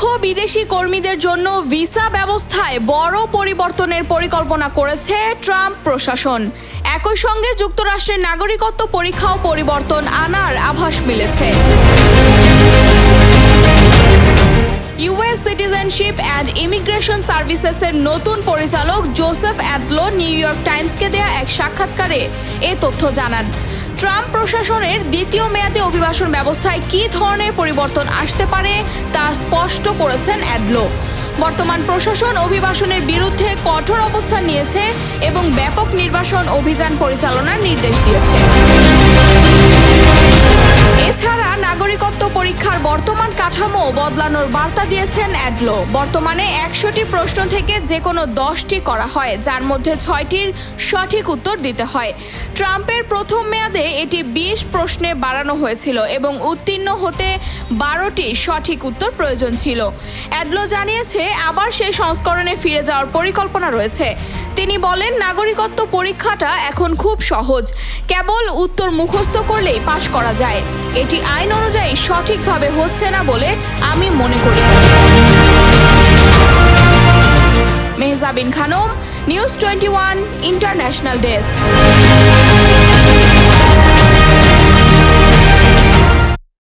দক্ষ বিদেশি কর্মীদের জন্য ভিসা ব্যবস্থায় বড় পরিবর্তনের পরিকল্পনা করেছে ট্রাম্প প্রশাসন। একই সঙ্গে যুক্তরাষ্ট্রের নাগরিকত্ব পরীক্ষাও পরিবর্তন আনার আভাস মিলেছে। সিটিজেনশিপ অ্যান্ড ইমিগ্রেশন সার্ভিসেসের নতুন পরিচালক জোসেফ অ্যাডলো নিউ ইয়র্ক টাইমসকে দেয়া এক সাক্ষাৎকারে এ তথ্য জানান। ট্রাম্প প্রশাসনের দ্বিতীয় মেয়াদে অভিবাসন ব্যবস্থায় কী ধরনের পরিবর্তন আসতে পারে তা স্পষ্ট করেছেন অ্যাডলো। বর্তমান প্রশাসন অভিবাসনের বিরুদ্ধে কঠোর অবস্থান নিয়েছে এবং ব্যাপক নির্বাসন অভিযান পরিচালনার নির্দেশ দিয়েছে। পরীক্ষার বর্তমান কাঠামো বদলানোর বার্তা দিয়েছেন অ্যাডলো। বর্তমানে একশোটি প্রশ্ন থেকে যে কোনো দশটি করা হয়, যার মধ্যে ছয়টির সঠিক উত্তর দিতে হয়। ট্রাম্পের প্রথম মেয়াদে এটি বিশ প্রশ্নে বাড়ানো হয়েছিল এবং উত্তীর্ণ হতে বারোটি সঠিক উত্তর প্রয়োজন ছিল। অ্যাডলো জানিয়েছে, আবার সেই সংস্করণে ফিরে যাওয়ার পরিকল্পনা রয়েছে। তিনি বলেন, নাগরিকত্ব পরীক্ষাটা এখন খুব সহজ। কেবল উত্তর মুখস্থ করলেই পাশ করা যায়। এটি আইন অনুযায়ী সঠিকভাবে হচ্ছে না বলে আমি মনে করি। Mehjabin Khanom, news twenty one international desk.